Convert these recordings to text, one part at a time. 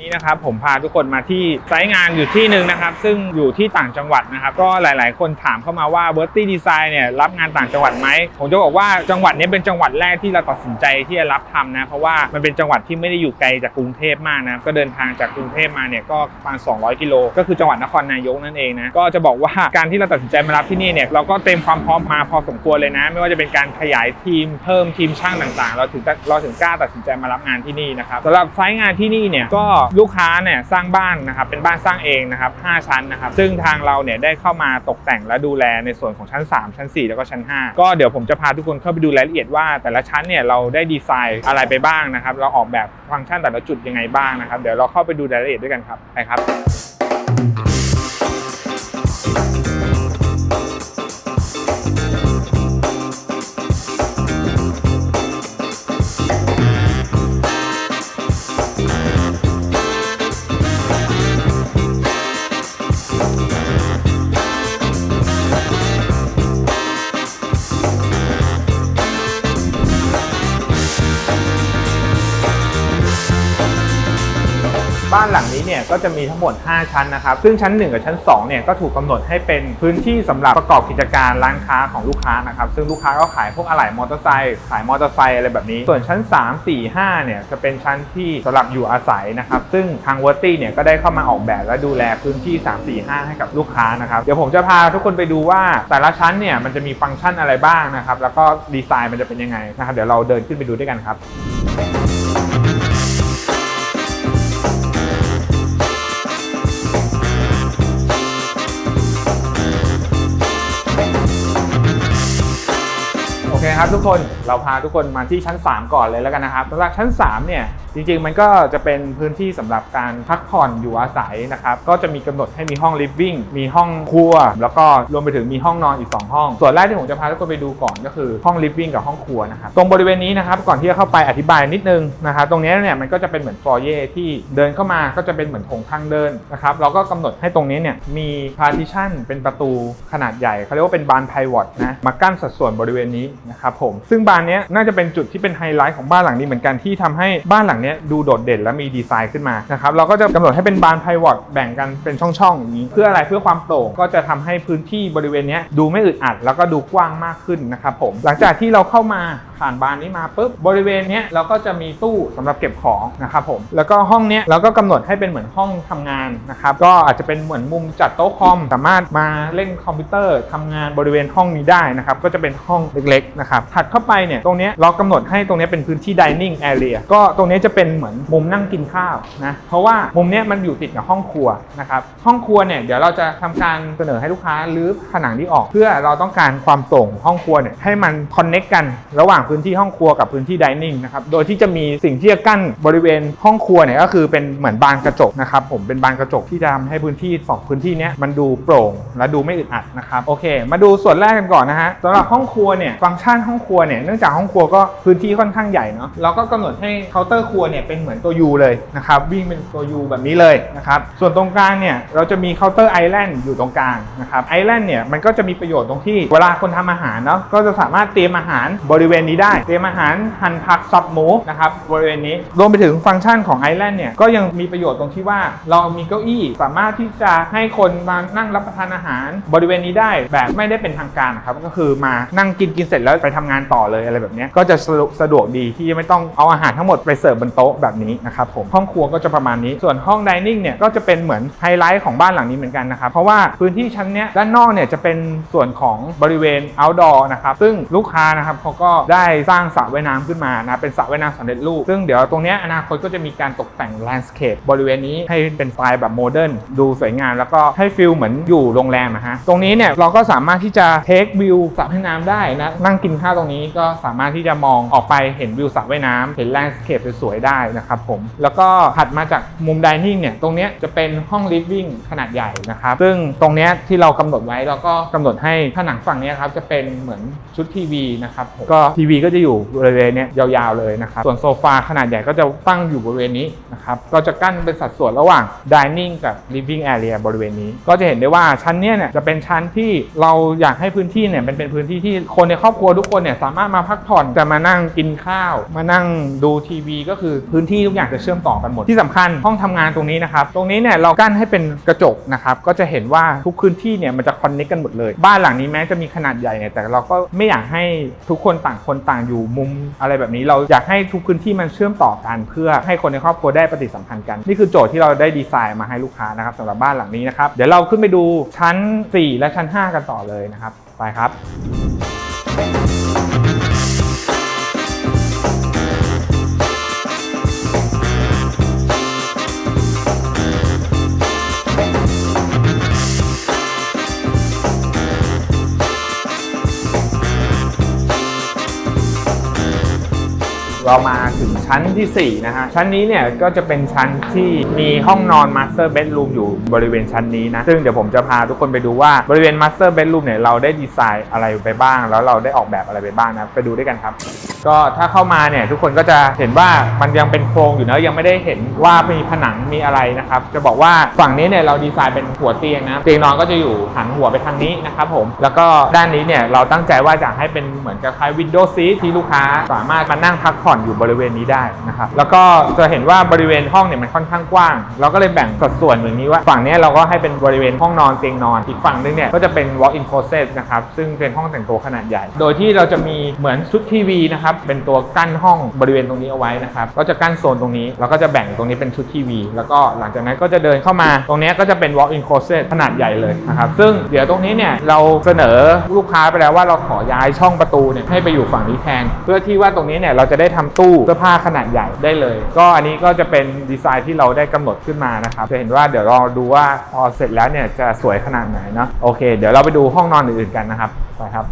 นี้นะครับผมพาทุกคนมาที่ไซต์งานอยู่ที่หนึ่งนะครับ ซึ่งอยู่ที่ต่างจังหวัดนะครับ ก็หลาย ๆ คนถามเข้ามาว่า v e r t i Design เนี่ยรับงานต่างจังหวัดไหมผมจะบอกว่าจังหวัดนี้เป็นจังหวัดแรกที่เราตัดสินใจที่จะรับทำนะ เพราะว่ามันเป็นจังหวัดที่ไม่ได้อยู่ไกลจากกรุงเทพมากนะก็เดินทางจากกรุงเทพมาเนี่ยก็ประมาณ200 กิโลก็คือจังหวัดนครนายกนั่นเองนะก็จะบอกว่าการที่เราตัดสินใจมารับที่นี่เนี่ยเราก็เตรียมความพร้อมมาพอสมควรเลยนะ ไม่ว่าจะเป็นการขยายทีมเพิ่มทีมช่างต่าง ๆ เราถึงเราถึงกล้าตัดสินใจมารับงานที่นี่นะครับสำหรับไซต์งานที่นี่เนี่ยก็ลูกค้าเนี่ยสร้างบ้านนะครับเป็นบ้านสร้างเองนะครับ 5 ชั้นนะครับ ซึ่งทางเราเนี่ยได้เข้ามาตกแต่งและดูแลในส่วนของชั้น 3 ชั้น 4 แล้วก็ชั้น 5 ก็เดี๋ยวผมจะพาทุกคนเข้าไปดูรายละเอียดว่า แต่ละชั้นเนี่ยเราได้ดีไซน์อะไรไปบ้างนะครับ เราออกแบบฟังก์ชันแต่ละจุดยังไงบ้างนะครับ เดี๋ยวเราเข้าไปดูรายละเอียดด้วยกันครับไปครับ บ้านหลังนี้เนี่ยก็จะมีทั้งหมด 5 ชั้นนะครับ ซึ่งชั้น 1 กับชั้น2เนี่ยก็ถูกกำหนดให้เป็นพื้นที่สำหรับประกอบกิจการร้านค้าของลูกค้านะครับ ซึ่งลูกค้าก็ขายพวกอะไหล่มอเตอร์ไซค์ขายมอเตอร์ไซค์อะไรแบบนี้ ส่วนชั้น 3 4 5เนี่ยจะเป็นชั้นที่สำหรับอยู่อาศัยนะครับ ซึ่งทางเวอร์ตี้เนี่ยก็ได้เข้ามาออกแบบและดูแลพื้นที่ 3 4 5 ให้กับลูกค้านะครับ เดี๋ยวผมจะพาทุกคนไปดูว่าแต่ละชั้นเนี่ยมันจะมีฟังก์ชันอะไรบ้างนะครับ แล้วก็ดีไซน์มันจะเป็นยังไงนะครับ เดี๋ยวเราเดินขึ้นไปดูด้วยกันครับ เคครับทุกคนเราพาทุกคนมาที่ชั้น 3 ก่อนเลยแล้วกันนะครับสำหรับชั้น3เนี่ย จริงๆ มันก็จะเป็นพื้นที่สำหรับการพักผ่อนอยู่อาศัยนะครับ ก็จะมีกำหนดให้มีห้องลิฟวิ่งมีห้องครัว แล้วก็รวมไปถึงมีห้องนอนอีก 2 ห้อง ส่วนแรกที่ผมจะพาทุกคนไปดูก่อนก็คือห้องลิฟวิ่งกับห้องครัวนะครับ ตรงบริเวณนี้นะครับก่อนที่จะเข้าไปอธิบายนิดนึงนะครับตรงนี้เนี่ยมันก็จะเป็นเหมือนฟอร์เย่ที่เดินเข้ามาก็จะเป็นเหมือนโถงทางเดินนะครับเราก็กำหนดให้ตรงนี้เนี่ยมีพาร์ติชันเป็นประตูขนาดใหญ่เขาเรียกว่าเป็นบานไพวอตนะมากั้นสัดส่วนบริเวณนี้นะครับผมซึ่งบานนี้น่าจะเป็นจุดที่เป็นไฮไลท์ของบ้านหลังนี้เหมือนกันที่ทำให้บ้านหลังเนี้ดูโดดเด่นและมีดีไซน์ขึ้นมานะครับเราก็จะกำหนดให้เป็นบานไพวอตแบ่งกันเป็นช่องๆอย่างนี้ เพื่ออะไรเพื่อความโปร่งก็จะทำให้พื้นที่บริเวณนี้ดูไม่อึดอัด แล้วก็ดูกว้างมากขึ้นนะครับผมหลังจากที่เราเข้ามาผ่านบานนี้มาปุ๊บบริเวณนี้เราก็จะมีตู้สำหรับเก็บของนะครับผมแล้วก็ห้องนี้เราก็กำหนดให้เป็นเหมือนห้องทำงานนะครับก็อาจจะเป็นเหมือนมุมจัดโต๊ะคอมสามารถมาเล่นคอมพิวเตอร์ทำงานบริเวณห้องนี้ได้นะครับก็จะเป็นห้องเล็กๆนะครับถัดเข้าไปเนี่ยตรงนี้เรากำหนดให้ตรงนี้เป็นพื้นที่ dining area ก็ตรงนี้ยจะเป็นเหมือนมุมนั่งกินข้าวนะเพราะว่ามุมนี้มันอยู่ติดกับห้องครัวนะครับห้องครัวเนี่ยเดี๋ยวเราจะทำการเสนอให้ลูกค้ารื้อผนังนี้ออก เพื่อเราต้องการความโปร่งห้องครัวเนี่ยให้มันคอนเน็กกันระหว่างพื้นที่ห้องครัวกับพื้นที่ dining นะครับโดยที่จะมีสิ่งที่จะกั้นบริเวณห้องครัวเนี่ยก็คือเป็นเหมือนบานกระจกนะครับผมเป็นบานกระจกที่จะทำให้พื้นที่สองพื้นที่นี้มันดูโปร่งและดูไม่อึดอัดนะครับโอเค มาดูส่วนแรกกันก่อนนะฮะสำหรับห้องครัวเนี่ยฟังก์ชันห้องครัวเนี่ยเนื่องจากห้องครัวก็พื้นที่ค่อนข้างใหญ่เนาะเราก็กำหนดให้เคาน์เตอร์ครัวัวเนี่ยเป็นเหมือนตัว U เลยนะครับวิ่งเป็นตัว U แบบนี้เลยนะครับส่วนตรงกลางเนี่ยเราจะมีเคาน์เตอร์ไอแลนด์อยู่ตรงกลางนะครับไอแลนด์เนี่ยมันก็จะมีประโยชน์ตรงที่เวลาคนทำอาหารเนาะก็จะสามารถเตรียมอาหารบริเวณนี้ได้ เตรียมอาหารหั่นผักสับหมูนะครับบริเวณนี้รวมไปถึงฟังก์ชันของไอแลนด์เนี่ยก็ยังมีประโยชน์ตรงที่ว่าเรามีเก้าอี้สามารถที่จะให้คนมานั่งรับประทานอาหาร บริเวณนี้ได้แบบไม่ได้เป็นทางการครับก็คือมานั่งกินกินเสร็จแล้วไปทำงานต่อเลยอะไรแบบนี้ก็จะสะดวกสะดวกดีที่ไม่ต้องเอาอาหารทั้งหมดไปเสิร์ฟบนโต๊ะแบบนี้นะครับผมห้องครัวก็จะประมาณนี้ ส่วนห้องดิเนิ่งเนี่ยก็จะเป็นเหมือนไฮไลท์ของบ้านหลังนี้เหมือนกันนะครับเพราะว่าพื้นที่ชั้นเนี้ยด้านนอกเนี่ยจะเป็นส่วนของบริเวณ outdoor นะครับซึ่งลูกค้านะครับเขาก็ได้สร้างสระว่ายน้ำขึ้นมานะเป็นสระว่ายน้ำสำเร็จรูปซึ่งเดี๋ยวตรงเนี้ยอนาคตก็จะมีการตกแต่ง landscape บริเวณนี้ให้เป็นสไตล์แบบโมเดิร์นดูสวยงามแล้วก็ให้ฟิลเหมือนอยู่โรงแรมนะฮะตรงนี้เนี่ยเราก็สามารถที่จะเทควิวสระว่ายน้ำได้นะนั่งกินข้าวตรงนี้ก็สามารถที่จะมองออกไปเห็นวิวสระว่ายน้ำเห็น landscape สวยได้นะครับผมแล้วก็ถัดมาจากมุม dining เนี่ยตรงนี้จะเป็นห้อง living ขนาดใหญ่นะครับซึ่งตรงนี้ที่เรากำหนดไว้เราก็กำหนดให้ผนังฝั่งนี้ครับจะเป็นเหมือนชุดทีวีนะครับก็ทีวีก็จะอยู่บริเวณนี้ยาวๆเลยนะครับส่วนโซฟาขนาดใหญ่ก็จะตั้งอยู่บริเวณนี้นะครับก็จะกั้นเป็นสัดส่วนระหว่าง dining กับ living area บริเวณนี้ ก็จะเห็นได้ว่าชั้นเนี้ยเนี่ยจะเป็นชั้นที่เราอยากให้พื้นที่เนี่ยเป็นเป็นพื้นที่ที่คนในครอบครัวทุกคนเนี่ยสามารถมาพักผ่อนจะมานั่งกินข้าว มานั่งดูทีวีก็คือคือพื้นที่ทุกอย่างจะเชื่อมต่อกันหมดที่สำคัญห้องทำงานตรงนี้นะครับตรงนี้เนี่ยเรากั้นให้เป็นกระจกนะครับก็จะเห็นว่าทุกพื้นที่เนี่ยมันจะคอนเนคกันหมดเลย บ้านหลังนี้แม้จะมีขนาดใหญ่เนี่ยแต่เราก็ไม่อยากให้ทุกคนต่างคนต่างอยู่มุมอะไรแบบนี้ เราอยากให้ทุกพื้นที่มันเชื่อมต่อกันเพื่อให้คนในครอบครัวได้ปฏิสัมพันธ์กัน นี่คือโจทย์ที่เราได้ดีไซน์มาให้ลูกค้านะครับสำหรับบ้านหลังนี้นะครับเดี๋ยวเราขึ้นไปดูชั้น 4 และชั้น 5 กันต่อเลยนะครับไปครับ เรามาถึงชั้นทีสี่ 4 นะฮะ ชั้นนี้เนี่ยก็จะเป็นชั้นที่มีห้องนอน Master Bedroom อยู่บริเวณชั้นนี้นะ ซึ่งเดี๋ยวผมจะพาทุกคนไปดูว่าบริเวณ Master Bedroom เนี่ยเราได้ดีไซน์อะไรไปบ้าง แล้วเราได้ออกแบบอะไรไปบ้างนะ ไปดูด้วยกันครับ ก็ถ้าเข้ามาเนี่ยทุกคนก็จะเห็นว่ามันยังเป็นโครงอยู่นะยังไม่ได้เห็นว่ามีผนังมีอะไรนะครับ จะบอกว่าฝั่งนี้เนี่ยเราดีไซน์เป็นหัวเตียงนะเตียงนอนก็จะอยู่หันหัวไปทางนี้นะครับผมแล้วก็ด้านนี้เนี่ยเราตั้งใจว่าจะให้เป็นเหมือนกับคล้ายวินโดว์ซีที่ลูกค้าสามารถมานั่งพักผ่อนอยู่บริเวณนี้ได้นะครับแล้วก็จะเห็นว่าบริเวณห้องเนี่ยมันค่อนข้างกว้าง เราก็เลยแบ่งสัดส่วนอย่างนี้ว่า ฝั่งนี้เราก็ให้เป็นบริเวณห้องนอนเตียงนอน อีกฝั่งนึงเนี่ยก็จะเป็น walk-in closet นะครับซึ่งเป็นห้องแต่งตัวขนาดใหญ่ โดยที่เราจะมีเหมือนชุดทีวีนะครับเป็นตัวกั้นห้องบริเวณตรงนี้เอาไว้นะครับก็จะกั้นโซนตรงนี้แล้วก็จะแบ่งตรงนี้เป็นชุดทีวี แล้วก็หลังจากนั้นก็จะเดินเข้ามา ตรงนี้ก็จะเป็น walk-in closet ขนาดใหญ่เลยนะครับซึ่งเดี๋ยวตรงนี้เนี่ยเราเสนอลูกค้าไปแล้วว่าเราขอย้ายช่องประตูเนี่ยให้ไปอยู่ฝั่งนี้แทน เพื่อที่ว่าตรงนี้เนี่ยเราจะได้ทำตู้เสื้อผ้าขนาดใหญ่ได้เลย ก็อันนี้ก็จะเป็นดีไซน์ที่เราได้กำหนดขึ้นมานะครับจะเห็นว่าเดี๋ยวเราดูว่าพอเสร็จแล้วเนี่ยจะสวยขนาดไหนเนาะโอเค เดี๋ยวเราไปดูห้องนอนอื่นๆกันนะครับไปครับ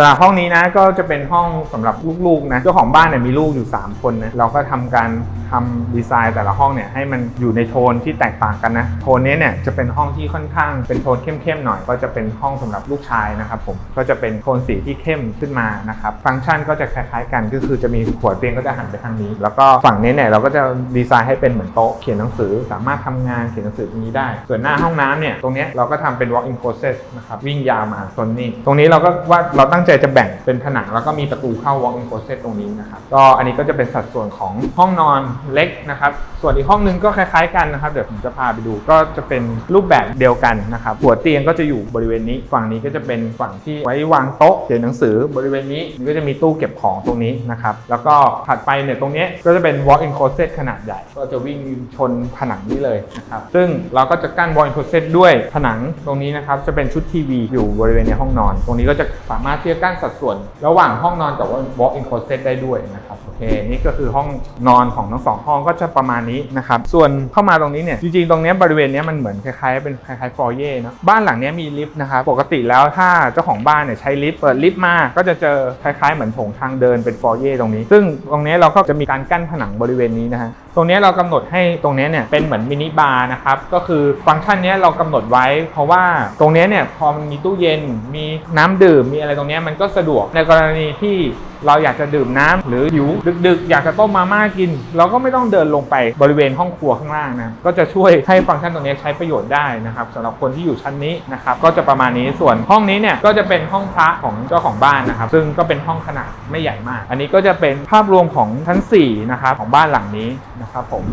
ำหรับห้องนี้นะก็จะเป็นห้องสำหรับลูกๆนะเจ้าของบ้านเนี่ยมีลูกอยู่ 3 คนนะเราก็ทำการทำดีไซน์แต่ละห้องเนี่ยให้มันอยู่ในโทนที่แตกต่างกันนะโทนนี้เนี่ยจะเป็นห้องที่ค่อนข้างเป็นโทนเข้มๆหน่อยก็จะเป็นห้องสำหรับลูกชายนะครับผมก็จะเป็นโทนสีที่เข้มขึ้นมานะครับฟังก์ชันก็จะคล้ายๆกันก็คือจะมีหัวเตียงก็จะหันไปทางนี้ แล้วก็ฝั่งนี้เนี่ยเราก็จะดีไซน์ให้เป็นเหมือนโต๊ะเขียนหนังสือสามารถทำงานเขียนหนังสือตรงนี้ได้ ส่วนหน้าห้องน้ำเนี่ยตรงนี้เราก็ทำเป็น walk-in closet นะครับวิ่งยาวมาโซนนี้ตรงนี้เราก็ว่าเราตั้งใจจะแบ่งเป็นผนังแล้วก็มีประตูเข้า walk-in closet ตรงนี้นะครับก็อันนี้ก็จะเป็นสัดส่วนของห้องนอนเล็กนะครับส่วนอีกห้องนึงก็คล้ายๆกันนะครับเดี๋ยวผมจะพาไปดูก็จะเป็นรูปแบบเดียวกันนะครับหัวเตียงก็จะอยู่บริเวณนี้ฝั่งนี้ก็จะเป็นฝั่งที่ไว้วางโต๊ะเขียนหนังสือบริเวณนี้มันก็จะมีตู้เก็บของตรงนี้นะครับแล้วก็ถัดไปเนี่ยตรงนี้ก็จะเป็น walk-in closet ขนาดใหญ่ ก็จะวิ่งชนผนังนี้เลยนะครับซึ่งเราก็จะกั้น walk-in closet ด้วยผนังตรงนี้นะครับจะเป็นชุดทีวีอยู่บริเวณในห้องนอน ตรงนี้ก็จะสามารถที่จะกั้นสัดส่วน ระหว่างห้องนอนกับ walk-in closet ได้ด้วยนะครับโอเคนี่ก็คือห้องนอนของทั้งสองห้องก็จะประมาณนี้นะครับส่วนเข้ามาตรงนี้เนี่ยจริงๆตรงนี้บริเวณนี้มันเหมือนคล้ายๆเป็นคล้ายๆฟอร์เย่เนอะบ้านหลังนี้มีลิฟต์นะครับปกติแล้วถ้าเจ้าของบ้านเนี่ยใช้ลิฟต์เปิดลิฟต์มาก็จะเจอคล้ายๆเหมือนโถงทางเดินเป็นฟอร์เย่ตรงนี้ ซึ่งตรงนี้เราก็จะมีการกั้นผนังบริเวณนี้นะฮะตรงนี้เรากำหนดให้ตรงนี้เนี่ยเป็นเหมือนมินิบาร์นะครับก็คือฟังก์ชันนี้เรากำหนดไว้ เพราะว่าตรงนี้เนี่ยพอมันมีตู้เย็นมีน้ำดื่มมีอะไรตรงเนี้ยมันก็สะดวกในกรณีที่เราอยากจะดื่มน้ำหรือหิวดึกๆ อยากจะต้มมาม่ากิน เราก็ไม่ต้องเดินลงไปบริเวณห้องครัวข้างล่างนะก็จะช่วยให้ฟังก์ชันตรงนี้ใช้ประโยชน์ได้นะครับสำหรับคนที่อยู่ชั้นนี้นะครับก็จะประมาณนี้ส่วนห้องนี้เนี่ยก็จะเป็นห้องพระของเจ้าของบ้านนะครับ ซึ่งก็เป็นห้องขนาดไม่ใหญ่มาก อันนี้ก็จะเป็นภาพรวมของชั้น4นะครับของบ้านหลังนี้นะครับผม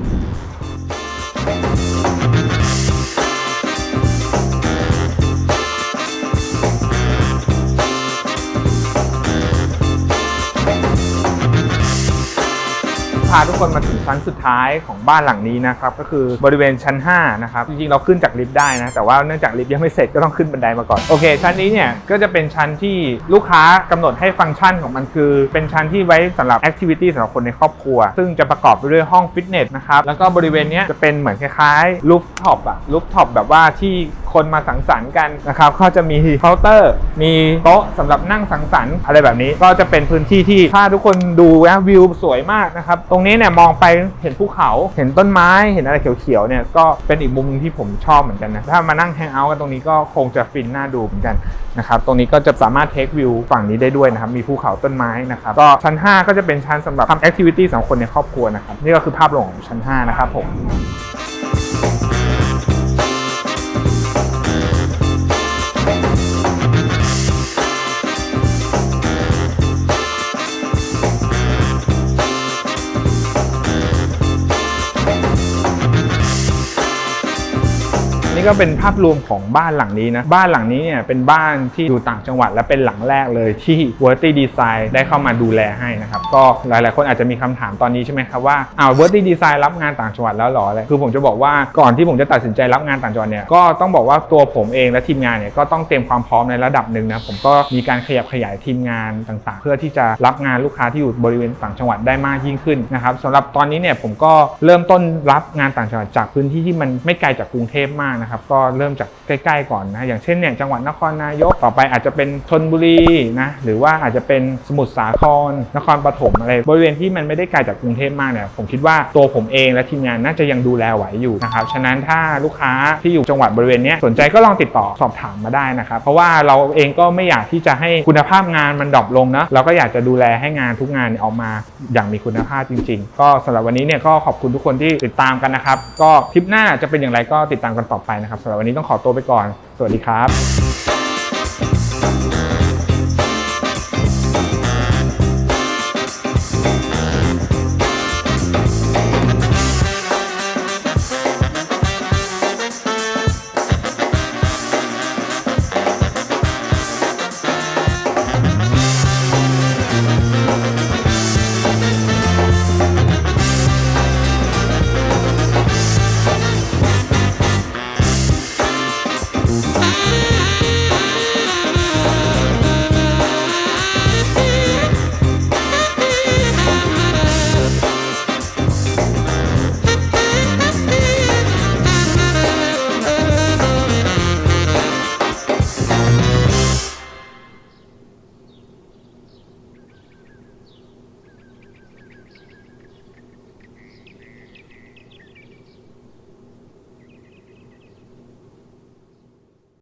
าทุกคนมาถึงชั้นสุดท้ายของบ้านหลังนี้นะครับก็คือบริเวณชั้น5นะครับจริงๆเราขึ้นจากลิฟต์ได้นะแต่ว่าเนื่องจากลิฟต์ยังไม่เสร็จก็ต้องขึ้นบันไดมาก่อนโอเค ชั้นนี้เนี่ยก็จะเป็นชั้นที่ลูกค้ากำหนดให้ฟังก์ชันของมันคือ เป็นชั้นที่ไว้สำหรับแอคทิวิตี้สำหรับคนในครอบครัว ซึ่งจะประกอบไปด้วยห้องฟิตเนสนะครับแล้วก็บริเวณนี้จะเป็นเหมือนคล้ายๆลูฟท็อปอะลูฟท็อปแบบว่าที่ คนมาสังสรรค์กันนะครับก็จะมีเคาน์เตอร์ มีโต๊ะสำหรับนั่งสังสรรค์อะไรแบบนี้ ก็จะเป็นพื้นที่ที่ถ้าทุกคนดูนะวิวสวยมากนะครับ ตรงนี้เนี่ยมองไปเห็นภูเขาเห็นต้นไม้เห็นอะไรเขียวๆเนี่ยก็เป็นอีกมุมนึงที่ผมชอบเหมือนกันนะถ้ามานั่งแฮงเอาท์กันตรงนี้ก็คงจะฟินน่าดูเหมือนกันนะครับตรงนี้ก็จะสามารถเทควิวฝั่งนี้ได้ด้วยนะครับมีภูเขาต้นไม้นะครับก็ชั้น 5 ก็จะเป็นชั้นสำหรับทำแอคทิวิตี้สำหรับคนในครอบครัวนะครับนี่ก็คือภาพรวมของชั้น 5 นะครับผม ก็เป็นภาพรวมของบ้านหลังนี้นะ บ้านหลังนี้เนี่ยเป็นบ้านที่อยู่ต่างจังหวัดและเป็นหลังแรกเลยที่ w o r t y Design ได้เข้ามาดูแลให้นะครับ ก็หลาย ๆ คนอาจจะมีคำถามตอนนี้ใช่ไหมครับว่าอ้าว w o r t y Design รับงานต่างจังหวัดแล้วหรออะไรคือผมจะบอกว่าก่อนที่ผมจะตัดสินใจรับงานต่างจังหวัดเนี่ยก็ต้องบอกว่าตัวผมเองและทีมงานเนี่ยก็ต้องเตรียมความพร้อมในระดับหนึ่งนะผมก็มีการขยับขยายทีมงานต่างๆ เพื่อที่จะรับงานลูกค้าที่อยู่บริเวณต่างจังหวัดได้มากยิ่งขึ้นนะครับสำหรับตอนนี้เนี่ยผมก็เริ่มต้นรับงานต่างจังหวัดจากพื้นที่ที่มันไม่ไกลจากกรุงเทพมากนะครับก็เริ่มจากใกล้ๆก่อนนะอย่างเช่นเนี่ยจังหวัดนครนายกต่อไปอาจจะเป็นชนบุรีนะหรือว่าอาจจะเป็นสมุทรสาครนครปฐมอะไรบริเวณที่มันไม่ได้ไกลจากกรุงเทพมากเนี่ยผมคิดว่าตัวผมเองและทีมงานน่าจะยังดูแลไหวอยู่นะครับฉะนั้นถ้าลูกค้าที่อยู่จังหวัดบริเวณนี้สนใจก็ลองติดต่อสอบถามมาได้นะครับเพราะว่าเราเองก็ไม่อยากที่จะให้คุณภาพงานมันดรอปลงนะเราก็อยากจะดูแลให้งานทุกงานออกมาอย่างมีคุณภาพจริง ๆ ก็สำหรับวันนี้เนี่ยก็ขอบคุณทุกคนที่ติดตามกันนะครับก็คลิปหน้าจะเป็นอย่างไรก็ติดตามกันต่อไปนะครับสำหรับวันนี้ต้องขอตัวไปก่อน สวัสดีครับ